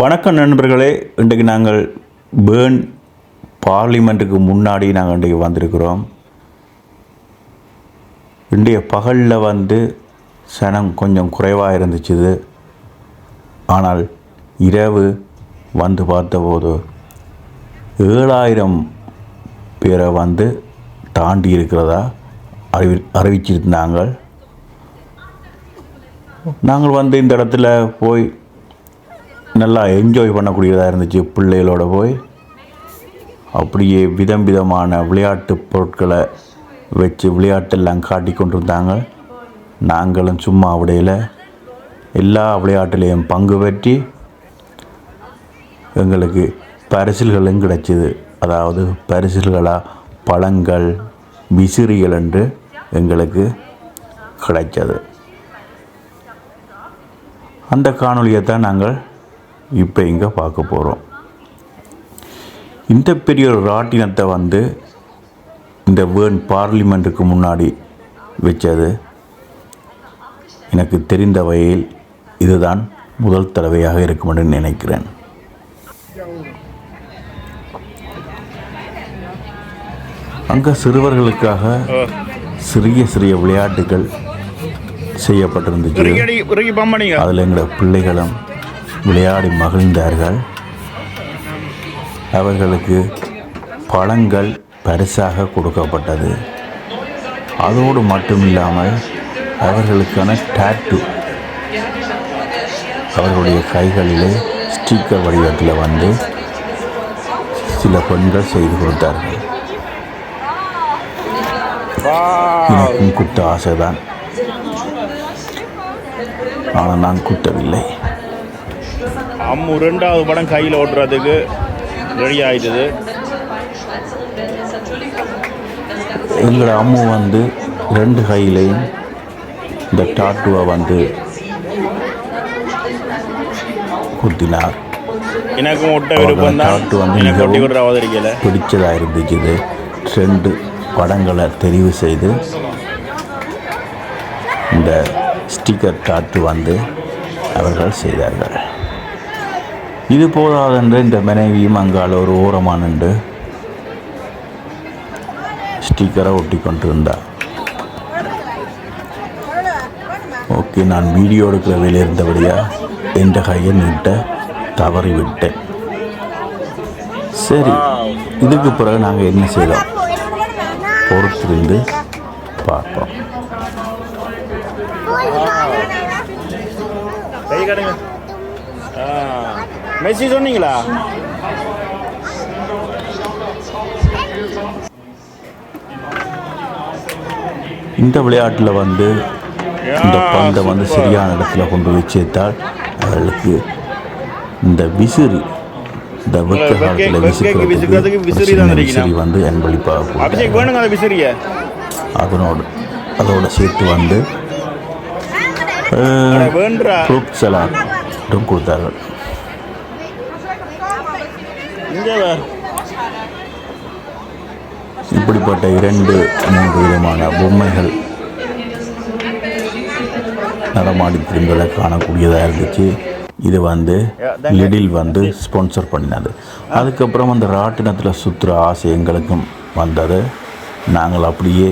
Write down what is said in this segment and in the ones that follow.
வணக்கம் நண்பர்களே இன்றைக்கு நாங்கள் பேர்ன் பார்லிமெண்ட்டுக்கு முன்னாடி நாங்கள் இன்றைக்கு வந்திருக்கிறோம். இன்றைய பகலில் வந்து சனம் கொஞ்சம் குறைவாக இருந்துச்சுது. ஆனால் இரவு வந்து பார்த்தபோது ஏழாயிரம் பேரை வந்து தாண்டி இருக்கிறதா அறிவி அறிவிச்சிருந்தாங்க. நாங்கள் வந்து இந்த இடத்துல போய் நல்லா என்ஜாய் பண்ணக்கூடியதாக இருந்துச்சு பிள்ளைகளோட போய். அப்படியே விதம் விதமான விளையாட்டு பொருட்களை வச்சு விளையாட்டெல்லாம் காட்டி கொண்டிருந்தாங்க. நாங்களும் சும்மா விடையில். எல்லா விளையாட்டுலேயும் பங்கு பெற்றி எங்களுக்கு பரிசில்களும் கிடைச்சிது. அதாவது பரிசில்களாக பழங்கள் விசிறிகள் என்று எங்களுக்கு கிடைச்சது. அந்த காணொலியை தான் நாங்கள் இப்போ இங்கே பார்க்க போகிறோம் இந்த பெரிய ஒரு ராட்டினத்தை வந்து இந்த வேர்ன் பார்லிமெண்ட்டுக்கு முன்னாடி வச்சது. எனக்கு தெரிந்த வகையில் இதுதான் முதல் தடவையாக இருக்கும் என்று நினைக்கிறேன். அங்கே சிறுவர்களுக்காக சிறிய சிறிய விளையாட்டுகள் செய்யப்பட்டிருந்துச்சு. அதில் எங்களோட பிள்ளைகளும் விளையாடி மகிழ்ந்தார்கள். அவர்களுக்கு பழங்கள் பரிசாக கொடுக்கப்பட்டது. அதோடு மட்டும் இல்லாமல் அவர்களுக்கான டாட்டு அவர்களுடைய கைகளிலே ஸ்டிக்கர் வடிவத்தில் வந்து சில பெண்கள் செய்து கொடுத்தார்கள். எனக்கும் குத்த ஆசைதான். ஆனால் நான் குத்தவில்லை. அம்மு ரெண்டாவது படம் கையில் ஓட்டுறதுக்கு ரெடி ஆயிடுது எங்களோட அம்மு வந்து ரெண்டு கையிலையும் இந்த டாட்டுவை வந்து குத்தினார். எனக்கும் ஒட்ட விருப்பம் டாட்டு வந்து மிகவும் பிடிச்சதாக இருந்துச்சு ரெண்டு படங்களை தெரிவு செய்து இந்த ஸ்டிக்கர் டாட்டு வந்து அவர்கள் செய்தார்கள். இது போதாதென்று இந்த மனைவியும் அங்கால ஒரு ஓரமாக நின்று ஸ்டிக்கரை ஒட்டி கொண்டிருந்தார் ஓகே நான் வீடியோ எடுக்கிற வேலையில் இருந்தபடியா? எந்த கையை நீட்ட தவறி விட்டேன் சரி இதுக்கு பிறகு நாங்கள் என்ன செய்தோம்? பொறுத்திருந்து பார்ப்போம். கை மெஸ்ஸி சொன்னீங்களா இந்த விளையாட்டில் வந்து இந்த பந்தை வந்து சரியான இடத்துல கொண்டு போய் சேர்த்தால் அவர்களுக்கு இந்த விசிறி இந்த வெக்க காலத்தில் விசிக்கிறதுக்கு. வந்து அன்பளிப்பாக அதனோடு அதோட சேர்த்து வந்து ஃப்ரூட் சலாட்டும் கொடுத்தார்கள். இப்படிப்பட்ட இரண்டு மூன்று விதமான பொம்மைகள் நடமாடி திரும்பதை காணக்கூடியதாக இருந்துச்சு. இது வந்து லிடில் வந்து ஸ்பான்சர் பண்ணினது. அதுக்கப்புறம் அந்த ராட்டினத்தில் சுற்றுற ஆசை எங்களுக்கும் வந்தது. நாங்கள் அப்படியே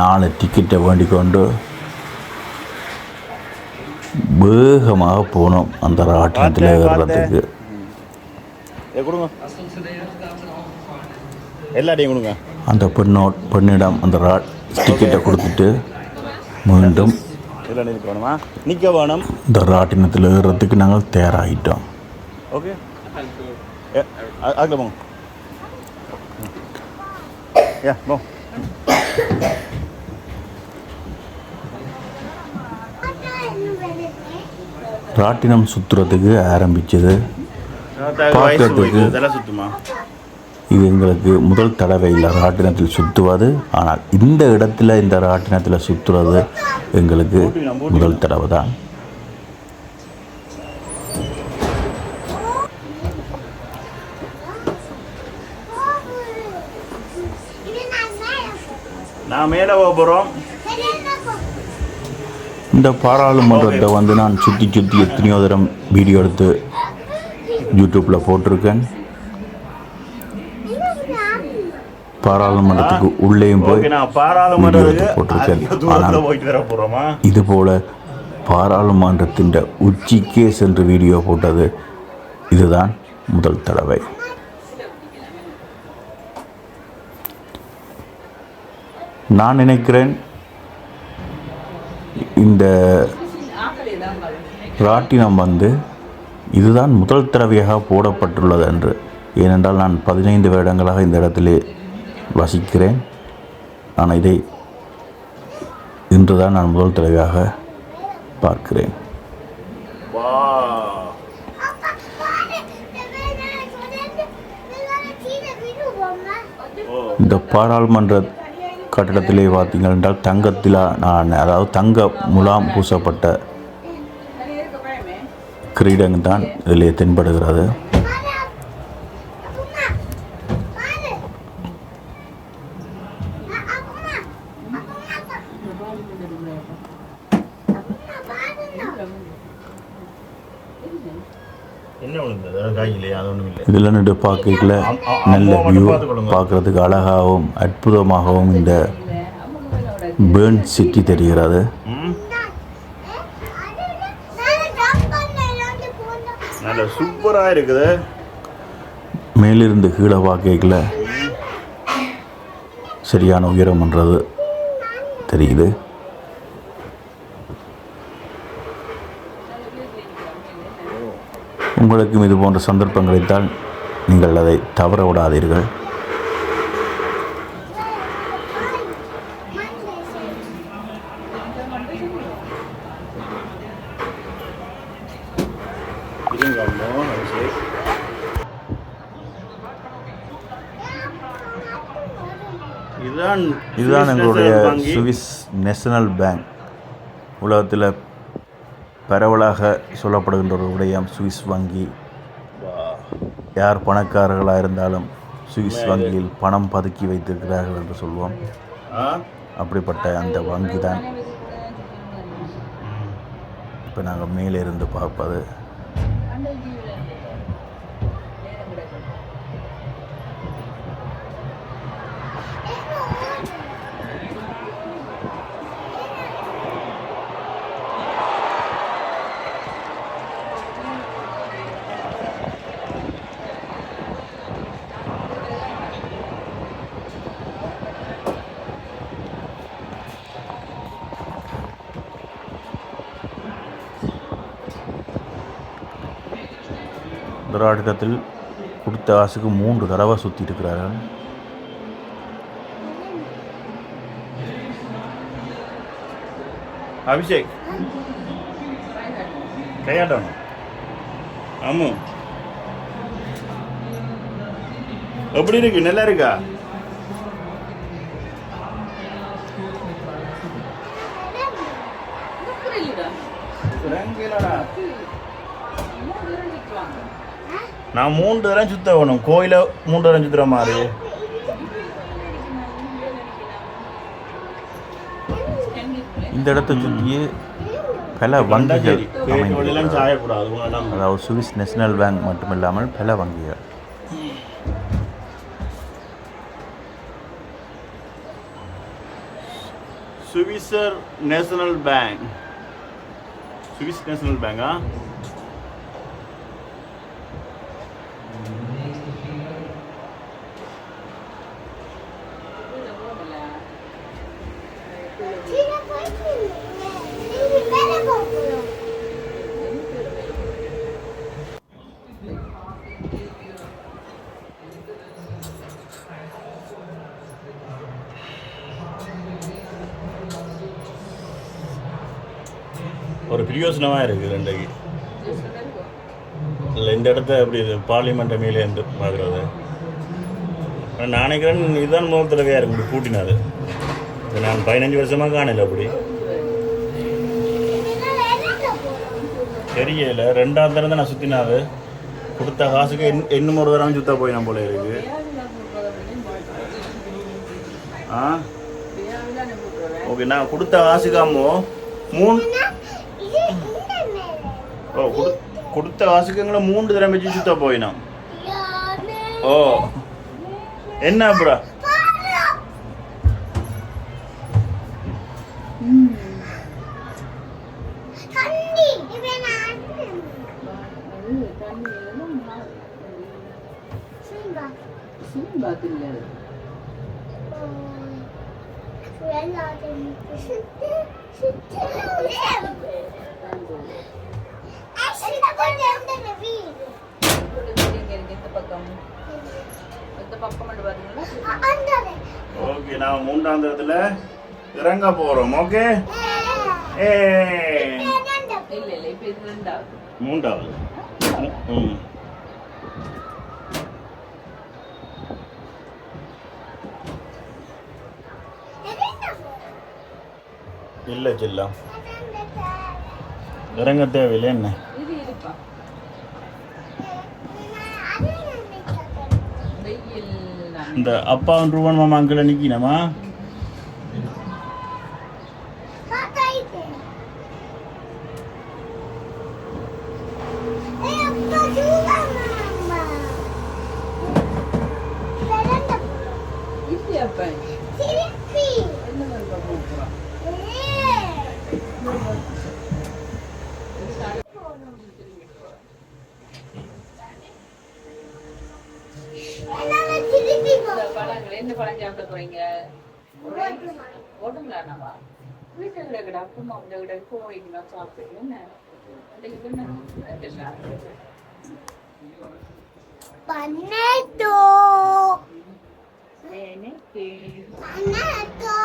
நாலு டிக்கெட்டை வேண்டிக் கொண்டு வேகமாக போனோம் அந்த ராட்டினத்தில் ஏறுறதுக்கு ஏ, கொடுங்க. எல்லாத்தையும் கொடுங்க. அந்த பெண்ணோ பெண்ணிடம் அந்த ரா டிக்கெட்டை கொடுத்துட்டு மீண்டும் இதில் நிற்க வேணுமா? நிற்க வேணும். இந்த ராட்டினத்தில் ஏறுறதுக்கு நாங்கள் தயாராகிட்டோம் ஓகே. அதுல போங்க. ஏ போ. ராட்டினம் சுற்றுறதுக்கு ஆரம்பிச்சது பார்க்கறதுக்கு- இது எங்களுக்கு முதல் தடவை இல்லை ராட்டினத்தில் சுற்றுவது ஆனால் இந்த இடத்துல இந்த ராட்டினத்தில் சுற்றுறது எங்களுக்கு முதல் தடவை தான். நான் மேலே போக போகிறோம் இந்த பாராளுமன்றத்தை வந்து நான் சுற்றி சுற்றி எத்தனையோ தரம் வீடியோ எடுத்து யூடியூப்பில் போட்டிருக்கேன். பாராளுமன்றத்துக்கு உள்ளேயும் போய் போட்டிருக்கேன். ஆனால் போகிறோமா இதுபோல பாராளுமன்றத்தின் உச்சிக்கே சென்று வீடியோ போட்டது இதுதான் முதல் தடவை. நான் நினைக்கிறேன் இந்த ராட்டினம் வந்து இதுதான் முதல் தடவையாக போடப்பட்டுள்ளது என்று. ஏனென்றால் நான் பதினைந்து வருடங்களாக இந்த இடத்திலே வசிக்கிறேன். நான் இதை இன்றுதான் நான் முதல் தடவையாக பார்க்கிறேன். இந்த பாராளுமன்ற கட்டடத்திலே பார்த்தீங்கள் என்றால் தங்கத்திலா நான் அதாவது தங்க முலாம் பூசப்பட்ட கிரீடம் தான் இதிலே தென்படுகிறது. இதில் நின்று பார்க்கல நல்ல வியூ பார்க்குறதுக்கு அழகாகவும் அற்புதமாகவும் இந்த பேர்ன் சிட்டி தெரிகிறது. நல்ல சூப்பராக இருக்குது. மேலிருந்து கீழே பார்க்கல சரியான உயரம்ன்றது தெரியுது. உங்களுக்கும் இது போன்ற சந்தர்ப்பம் கிடைத்தால் நீங்கள் அதை தவற விடாதீர்கள். இருங்க அம்மா அபிஷேக் இதுதான் இதுதான் எங்களுடைய. சுவிஸ் நேஷனல் பேங்க் உலகத்தில் பரவலாக சொல்லப்படுகின்ற ஒரு விடயம் சுவிஸ் வங்கி. யார் பணக்காரர்களாக இருந்தாலும் சுவிஸ் வங்கியில் பணம் பதுக்கி வைத்திருக்கிறார்கள் என்று சொல்வோம். அப்படிப்பட்ட அந்த வங்கி தான் இப்போ நாங்கள் மேலே இருந்து பார்ப்பது Monday துராடிடத்தில் கொடுத்த காசுக்கு மூன்று தடவை சுற்றி இருக்கிறார்கள் அபிஷேக். கையாட்டணும் ஆமாம் எப்படி இருக்கு? நல்லா இருக்கா? நான் மூன்று தரம் சுத்த வேணும். கோயில மூன்று தரம் சுத்துற மாதிரி. இந்த இடத்தை சுற்றியே பல வங்கிகள் அதாவது சுவிஸ் நேஷனல் பேங்க் மட்டுமில்லாமல் பல வங்கிகள். Swiss national bank. Swiss national பேங்கா? ஒரு பிரியோசனமாக இருக்குது ரெண்டைக்கு இல்லை இந்த இடத்த அப்படி இது பார்லிமெண்ட் மேலே இருந்து பார்க்குறது? நான் நினைக்கிறேன் இதுதான் முதல் தடவையாக இருக்கும் இப்படி பூட்டினது இது நான் பதினஞ்சு வருஷமாக காணல அப்படி. தெரியல. ரெண்டாம் தரம் தான் நான் சுற்றினாது கொடுத்த காசுக்கு என் இன்னும் ஒரு தரம் சுத்தா போய் நம்ம போல இருக்கு. ஆ? ஓகே நான் கொடுத்த காசுக்காமோ மூணு ഓ കൊടുത്ത കാശുക്ക് നിങ്ങൾ മൂന്ന് തരം വെച്ച് ചുത്താ പോയിനോ ഓ എന്നാ ബ്രാ സിംബാത്തില്ല இந்த பக்கம் ஓகே நான் மூன்றாம் தரத்துல இறங்க போறோம் ஓகே ஏ. இல்ல இல்ல இப்ப இது ரெண்டாவது. மூன்றாவது. ம். இல்லை செல்லம். இறங்க தேவையில்லை என்ன இது இருப்பா வெயில் நான் இந்த அப்பாவும் ரூபன் மாமா அங்கிள் நிற்கினமா இல்லையாப்பா பழங்கள் எந்த பழம் சாப்பிட போறீங்க? ஓடுங்களாண்ணாவா வீட்டில் கிடக்குடா அப்பமா உங்க கிட்ட போவீங்களா சாப்பிடுங்க என்ன? Paneto. Paneto.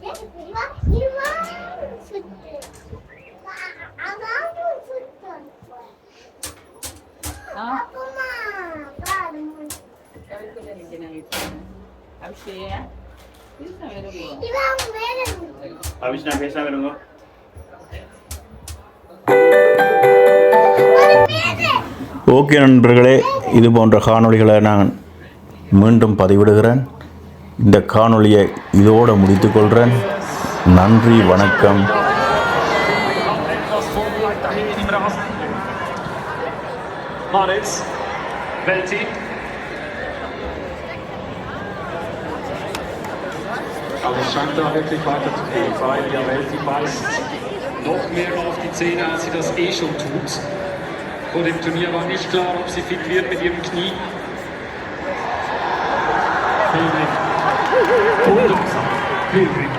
Iba, iba, சுத்து. அதாவது சுத்து. ஆ அப்பமா, பாரு. கவிக்குள்ள நின்று நான் இருக்கேன் அபிஷேயா இதுதான் வேற போவோம் இவன் வேற சுத்து. அபிஷ் நான் பேசாம இருங்க ஓகே நண்பர்களே இது போன்ற காணொளிகளை நான் மீண்டும் பதிவிடுகிறேன் இந்த காணொளியை இதோடு முடித்துக்கொள்கிறேன் நன்றி வணக்கம். Maritz, Welti. Scheint da wirklich weiter zu gehen, weil ja Welti beißt noch mehr auf die Zähne, als sie das eh schon tut. Vor dem Turnier war nicht klar, ob sie fit wird mit ihrem Knie. Wundersam. Hilrich.